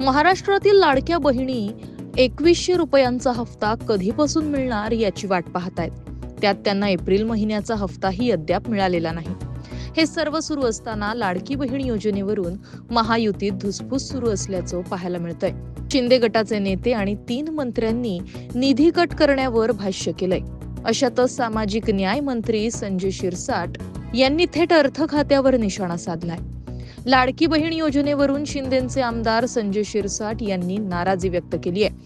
महाराष्ट्रातील लाडक्या बहिणी एकवीसशे रुपयांचा हफ्ता कधीपासून मिळणार याची वाट पाहतायत. त्यात त्यांना एप्रिल महिन्याचा हफ्ताही अद्याप मिळालेला नाही. हे सर्व सुरू असताना लाडकी बहीण योजनेवरून महायुतीत धुसफूस सुरू असल्याचं पाहायला मिळतंय. शिंदे गटाचे नेते आणि तीन मंत्र्यांनी निधी कट करण्यावर भाष्य केलंय. अशातच सामाजिक न्याय मंत्री संजय शिरसाट यांनी थेट अर्थ खात्यावर निशाणा साधलाय. लाडकी बहीण योजनेवरून शिंदेचे आमदार संजय शिरसाट यांनी नाराजी व्यक्त केली आहे.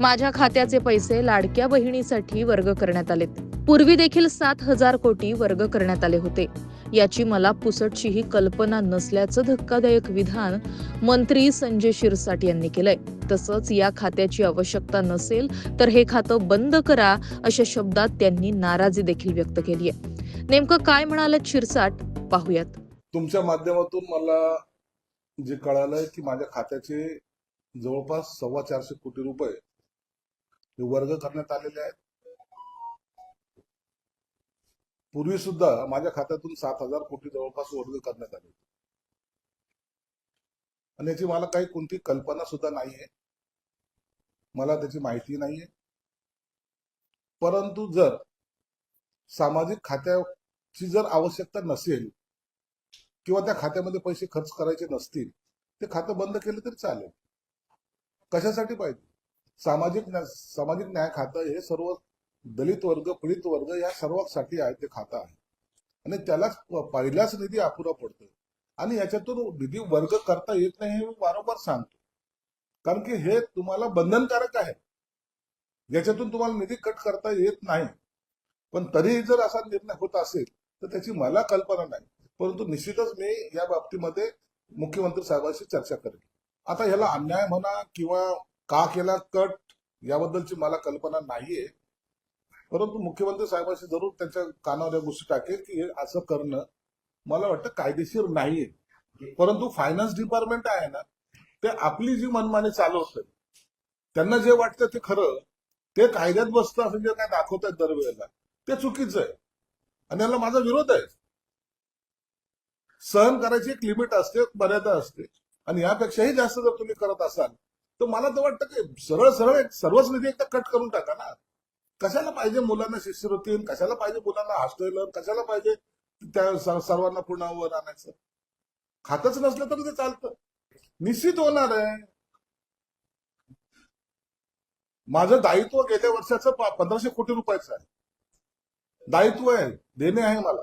माझ्या खात्याचे पैसे लाडक्या बहिणीसाठी वर्ग करण्यात आलेत. पूर्वी देखील सात हजार कोटी वर्ग करण्यात आले होते. याची मला पुसटचीही कल्पना नसल्याचं धक्कादायक विधान मंत्री संजय शिरसाट यांनी केलंय. तसंच या खात्याची आवश्यकता नसेल तर हे खातं बंद करा अशा शब्दात त्यांनी नाराजी देखील व्यक्त केली आहे. नेमकं काय म्हणाले शिरसाट? पाहूयात. तुमच्या माध्यमातून मला जे कळालंय की माझ्या खात्याचे जवळपास सव्वा चारशे कोटी रुपये हे वर्ग करण्यात आलेले आहेत. पूर्वी सुद्धा माझ्या खात्यातून सात हजार कोटी जवळपास वर्ग करण्यात आले आणि याची मला काही कोणती कल्पना सुद्धा नाहीये. मला त्याची माहिती नाहीये. परंतु जर सामाजिक खात्याची जर आवश्यकता नसेल किंवा त्या खात्यामध्ये पैसे खर्च करायचे नसतील ते खातं बंद केलं तरी चालेल. कशासाठी पाहिजे? सामाजिक न्या- सामाजिक न्याय खातं हे सर्व दलित वर्ग पीडित वर्ग या सर्वांसाठी आहे ते खातं आहे. आणि त्यालाच प- निधी अपुरा पडतो आणि याच्यातून निधी वर्ग करता येत नाही हे मी वारंवार सांगतो. कारण की हे तुम्हाला बंधनकारक आहे. याच्यातून तुम्हाला निधी कट करता येत नाही. पण तरीही जर असा निर्णय होत असेल तर त्याची मला कल्पना नाही. परंतु निश्चितच मी या बाबतीमध्ये मुख्यमंत्री साहेबांशी चर्चा करेन. आता ह्याला अन्याय म्हणा किंवा का केला कट याबद्दलची मला कल्पना नाहीये. परंतु मुख्यमंत्री साहेबांशी जरूर त्यांच्या कानावर या गोष्टी टाकेल की हे असं करणं मला वाटतं कायदेशीर नाहीये. परंतु फायनान्स डिपार्टमेंट आहे ना ते आपली जी मनमानी चालवत त्यांना जे वाटतं ते खरं ते कायद्यात बसतं असं जे काय दाखवतात दरवेळेला ते चुकीचं आहे. आणि याला माझा विरोध आहे. सहन करायची एक लिमिट असते मर्यादा असते. आणि यापेक्षाही जास्त जर तुम्ही करत असाल तर मला तर वाटतं की सरळ सरळ एक सर्वच निधी एकदा कट करून टाका ना. कशाला पाहिजे मुलांना शिष्यवृत्ती कशाला पाहिजे मुलांना हॉस्टेल कशाला पाहिजे त्या सर्वांना पुन्हा वर आणायचं? खातच नसलं तर ते चालतं. निश्चित होणार आहे. माझं दायित्व गेल्या वर्षाचं पंधराशे कोटी रुपयाचं आहे. दायित्व आहे देणे आहे मला.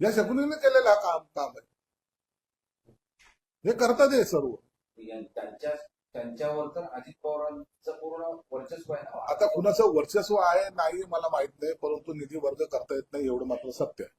या शकुनीने केलेलं हा काम काम आहे. हे करतात हे सर्व. त्यांच्या त्यांच्यावर तर अजित पवारांचं पूर्ण वर्चस्व आहे आता कुणाचं वर्चस्व आहे नाही मला माहीत नाही परंतु निधी वर्ग करता येत नाही एवढं मात्र सत्य आहे.